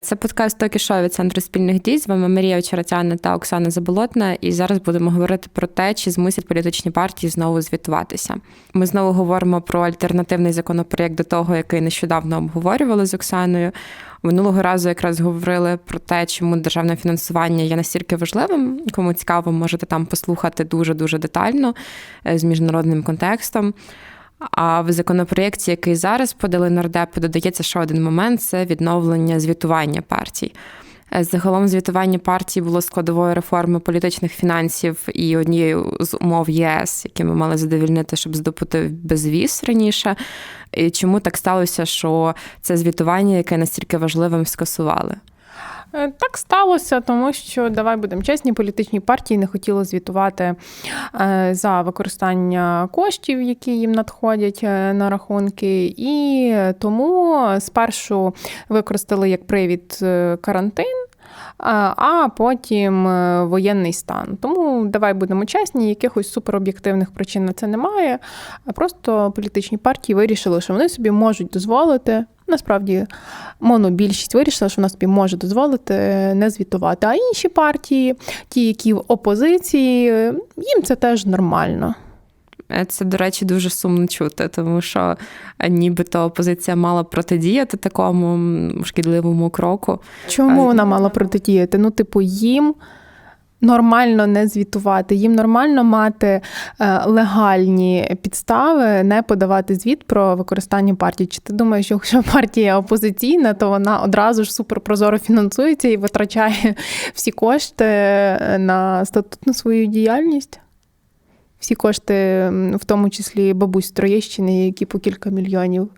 Це подкаст «Токі шоу» від центру спільних дій. З вами Марія Очеретяна та Оксана Заболотна. І зараз будемо говорити про те, чи змусять політичні партії знову звітуватися. Ми знову говоримо про альтернативний законопроєкт до того, який нещодавно обговорювали з Оксаною. Минулого разу якраз говорили про те, чому державне фінансування є настільки важливим. Кому цікаво, можете там послухати дуже дуже детально е, з міжнародним контекстом. А в законопроєкті, який зараз подали нардепи, додається ще один момент це відновлення звітування партій. Е, загалом звітування партій було складовою реформи політичних фінансів і однією з умов ЄС, які ми мали задовільнити, щоб здобути безвіз раніше. І Чому так сталося, що це звітування, яке настільки важливим, скасували? Е, так сталося, тому що давай будемо чесні, політичні партії не хотіли звітувати е, за використання коштів, які їм надходять е, на рахунки, і тому спершу використали як привід карантин а потім воєнний стан. Тому давай будемо чесні, якихось супероб'єктивних причин на це немає. Просто політичні партії вирішили, що вони собі можуть дозволити. Насправді, монобільшість вирішила, що вона собі може дозволити не звітувати. А інші партії, ті, які в опозиції, їм це теж нормально. Е, це, до речі, дуже сумно чути, тому що е, нібито опозиція мала протидіяти такому шкідливому кроку. Чому вона мала протидіяти? Ну, типу, їм. Нормально не звітувати, їм нормально мати е, легальні підстави, не подавати звіт про використання партії. Чи ти думаєш, що якщо партія опозиційна, то вона одразу ж суперпрозоро фінансується і витрачає всі кошти на статутну свою діяльність? всі кошти, в тому числі бабусь Троєщини, які по кілька мільйонів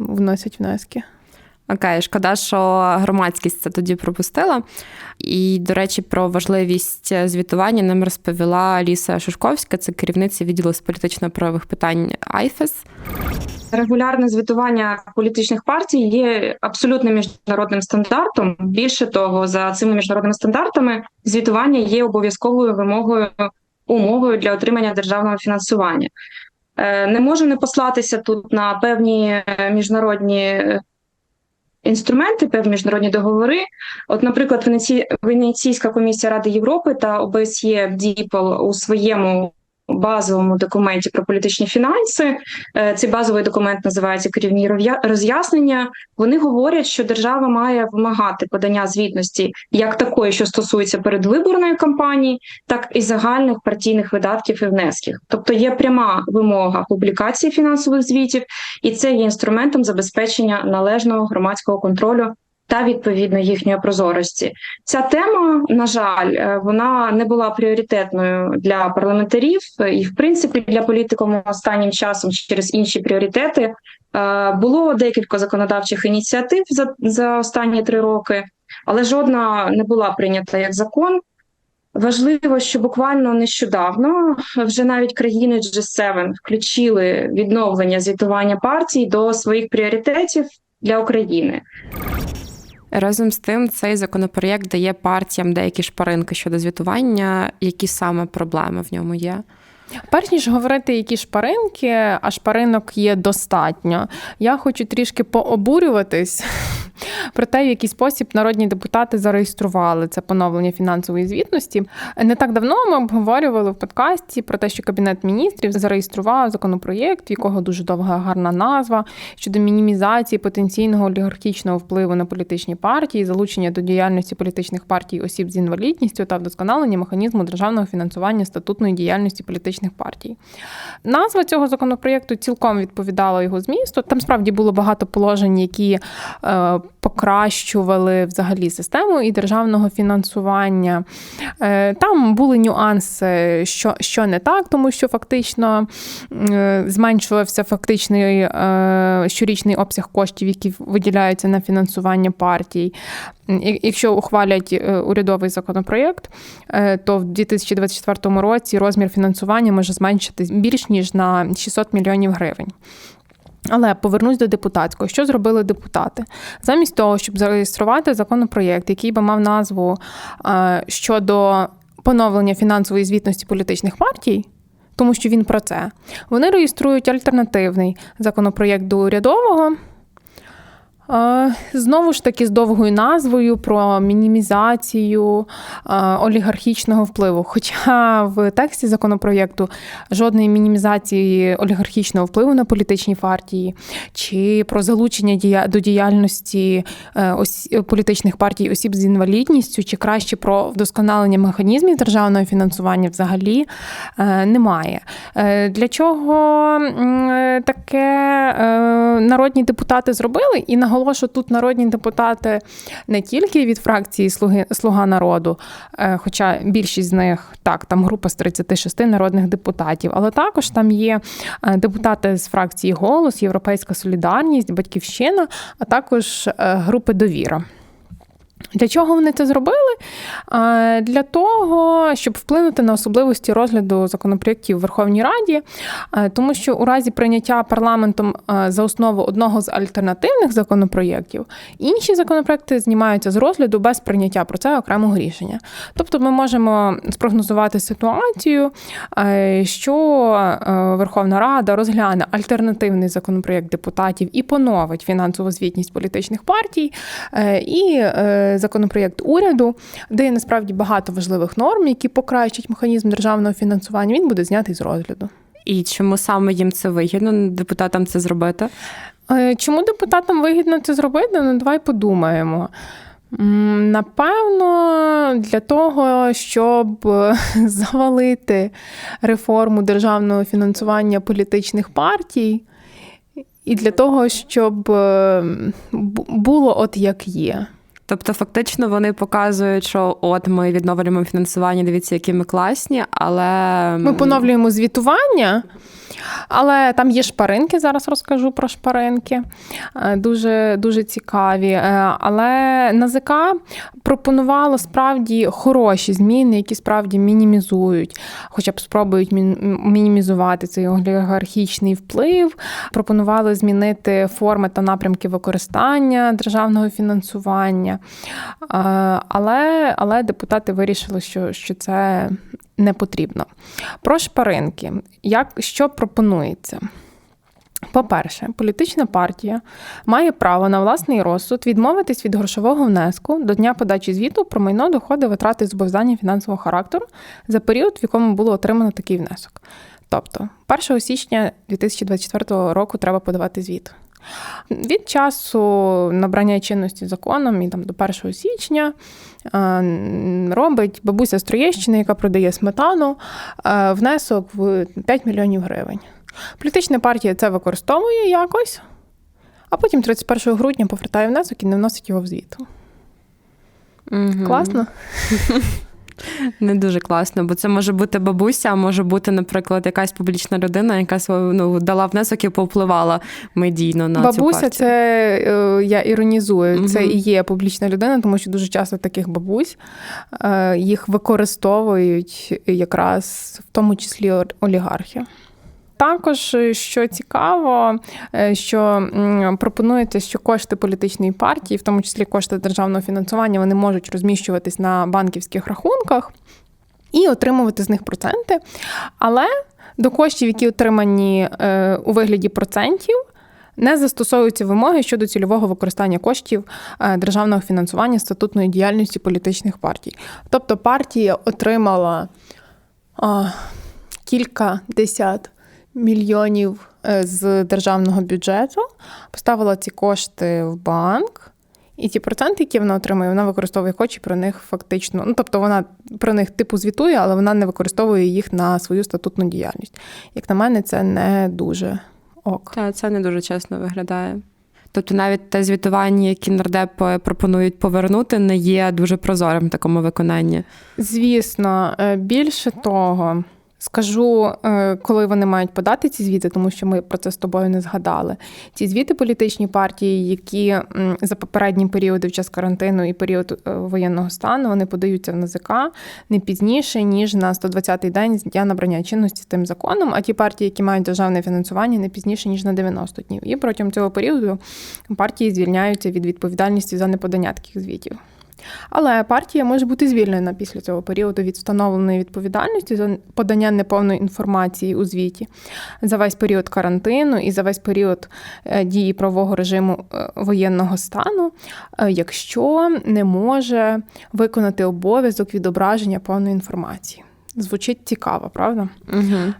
вносять внески. Окей, шкода, що громадськість це тоді пропустила. І, до речі, про важливість звітування нам розповіла Ліса Шушковська, це керівниця відділу з політично-правових питань АЙФЕС. Регулярне звітування політичних партій є абсолютним міжнародним стандартом. Більше того, за цими міжнародними стандартами звітування є обов'язковою вимогою умовою для отримання державного фінансування. Е, не можу не послатися тут на певні е, міжнародні е, інструменти, певні міжнародні договори. От, наприклад, Венеційська комісія Ради Європи та ОБСЄ ДІПОЛ у своєму базовому документі про політичні фінанси. Е, цей базовий документ називається керівні роз'яснення. Вони говорять, що держава має вимагати подання звітності як такої, що стосується передвиборної кампанії, так і загальних партійних видатків і внесків. Тобто є пряма вимога публікації фінансових звітів, і це є інструментом забезпечення належного громадського контролю та відповідно їхньої прозорості. Ця тема, на жаль, е, вона не була пріоритетною для парламентарів і, в принципі, для політиків останнім часом через інші пріоритети. Е, було декілька законодавчих ініціатив за, за останні три роки, але жодна не була прийнята як закон. Важливо, що буквально нещодавно вже навіть країни G7 включили відновлення звітування партій до своїх пріоритетів для України. Разом з тим, цей законопроєкт дає партіям деякі шпаринки щодо звітування. Які саме проблеми в ньому є? Перш ніж говорити, які шпаринки, а шпаринок є достатньо. Я хочу трішки пообурюватись про те, в який спосіб народні депутати зареєстрували це поновлення фінансової звітності. Не так давно ми обговорювали в подкасті про те, що Кабінет міністрів зареєстрував законопроєкт, в якого дуже довга гарна назва щодо мінімізації потенційного олігархічного впливу на політичні партії, залучення до діяльності політичних партій осіб з інвалідністю та вдосконалення механізму державного фінансування статутної діяльності політичних партій. Назва цього законопроєкту цілком відповідала його змісту. Там справді було багато положень, які е, покращували взагалі систему і державного фінансування. Е, там були нюанси, що що не так, тому що фактично е, зменшувався фактичний е, щорічний обсяг коштів, які виділяються на фінансування партій. Якщо ухвалять урядовий законопроєкт, то в 2024 році розмір фінансування може зменшити більш ніж на 600 мільйонів гривень. Але повернусь до депутатського. Що зробили депутати? Замість того, щоб зареєструвати законопроєкт, який би мав назву е, щодо поновлення фінансової звітності політичних партій, тому що він про це, вони реєструють альтернативний законопроєкт до урядового. Е, Знову ж таки, з довгою назвою про мінімізацію е, олігархічного впливу. Хоча в тексті законопроєкту жодної мінімізації олігархічного впливу на політичні партії чи про залучення до діяльності е, політичних партій осіб з інвалідністю, чи краще про вдосконалення механізмів державного фінансування взагалі немає. Для чого таке народні депутати зробили? І наголошу, тут народні депутати не тільки від фракції Слуги Слуга народу, е, хоча більшість з них так, там група з 36 народних депутатів, але також там є е, депутати з фракції Голос, Європейська Солідарність, Батьківщина, а також е, групи Довіра. Для чого вони це зробили? Для того, щоб вплинути на особливості розгляду законопроєктів в Верховній Раді, тому що у разі прийняття парламентом за основу одного з альтернативних законопроєктів, інші законопроекти знімаються з розгляду без прийняття про це окремого рішення. Тобто, ми можемо спрогнозувати ситуацію, що Верховна Рада розгляне альтернативний законопроєкт депутатів і поновить фінансову звітність політичних партій, е, і е, законопроєкт уряду, де є насправді багато важливих норм, які покращать механізм державного фінансування. Він буде знятий з розгляду. І чому саме їм це вигідно депутатам це зробити? Е, Чому депутатам вигідно це зробити? Ну, давай подумаємо. Напевно, для того, щоб е, завалити реформу державного фінансування політичних партій, і для того, щоб е, було от як є. Тобто, фактично, вони показують, що от ми відновлюємо фінансування, дивіться, які ми класні, але Ми поновлюємо звітування, але там є шпаринки. Зараз розкажу про шпаринки. Е, Дуже, дуже цікаві. Е, Але НАЗК пропонувало справді хороші зміни, які справді мінімізують, хоча б спробують мінімізувати цей олігархічний вплив. Пропонували змінити форми та напрямки використання державного фінансування. Е, Але, але депутати вирішили, що, що це не потрібно. Про шпаринки. Як, що пропонується? По-перше, політична партія має право на власний розсуд відмовитись від грошового внеску до дня подачі звіту про майно, доходи, витрати зобов'язання фінансового характеру за період, в якому було отримано такий внесок. Тобто, 1 січня 2024 року треба подавати звіт. Від часу набрання чинності законом і там до 1 січня е, робить бабуся з Троєщини, яка продає сметану, е, внесок в 5 мільйонів гривень. Політична партія це використовує якось, а потім 31 грудня повертає внесок і не вносить його в звіт. Мгм. Класно? Не дуже класно, бо це може бути бабуся, а може бути, наприклад, якась публічна людина, яка ну, дала внесок і повпливала медійно на цю Бабуся, партію. це е, я іронізую. Це і є публічна людина, тому що дуже часто таких бабусь е, їх використовують якраз в тому числі олігархи. Також, е, що цікаво, е, що пропонується, що кошти політичної партії, в тому числі кошти державного фінансування, вони можуть розміщуватись на банківських рахунках і отримувати з них проценти. Але до коштів, які отримані е, у вигляді процентів, не застосовуються вимоги щодо цільового використання коштів державного фінансування статутної діяльності політичних партій. Тобто партія отримала а, кілька десят мільйонів е, з державного бюджету, поставила ці кошти в банк. І ті проценти, які вона отримує, вона використовує кошти про них фактично. Ну, тобто вона про них типу звітує, але вона не використовує їх на свою статутну діяльність. Як на мене, це не дуже ок. Та це не дуже чесно виглядає. Тобто навіть те звітування, яке нардепи пропонують повернути, не є дуже прозорим в такому виконанні. Звісно, е, більше того, скажу, е, коли вони мають подати ці звіти, тому що ми про це з тобою не згадали. Ці звіти політичні партії, які за попередні періоди в час карантину і період е, воєнного стану, вони подаються в НАЗК не пізніше, ніж на 120-й день з дня набрання чинності тим законом, а ті партії, які мають державне фінансування, не пізніше, ніж на 90 днів. І протягом цього періоду партії звільняються від відповідальності за неподання таких звітів. Але партія може бути звільнена після цього періоду від встановленої відповідальності за подання неповної інформації у звіті за весь період карантину і за весь період е, дії правового режиму е, воєнного стану, е, якщо не може виконати обов'язок відображення повної інформації. Звучить цікаво, правда? Угу.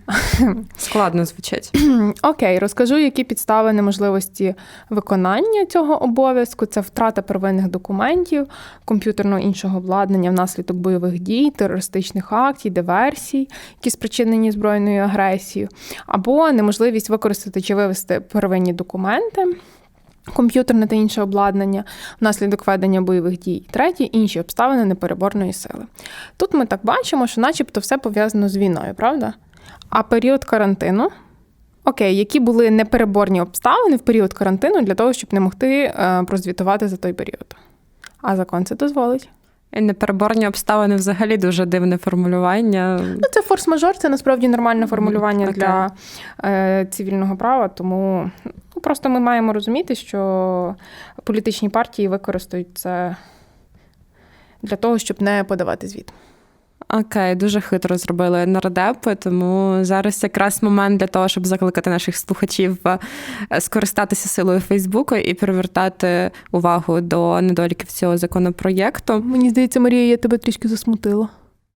Складно звучить. Окей, розкажу, які підстави неможливості виконання цього обов'язку. Це втрата первинних документів, комп'ютерного іншого обладнання внаслідок бойових дій, терористичних актів, диверсій, які спричинені збройною агресією, або неможливість використати чи вивести первинні документи. Комп'ютерне та інше обладнання внаслідок ведення бойових дій. Третє інші обставини непереборної сили. Тут ми так бачимо, що начебто все пов'язано з війною, правда? А період карантину. Окей, які були непереборні обставини в період карантину для того, щоб не могти е, прозвітувати за той період? А закон це дозволить. І Непереборні обставини взагалі дуже дивне формулювання. Ну, це форс-мажор, це насправді нормальне формулювання okay. для е, цивільного права, тому ну, просто ми маємо розуміти, що політичні партії використають це для того, щоб не подавати звіт. Окей, дуже хитро зробили нардепи, тому зараз якраз момент для того, щоб закликати наших слухачів е, скористатися силою Фейсбуку і привертати увагу до недоліків цього законопроєкту. Мені здається, Марія, я тебе трішки засмутила.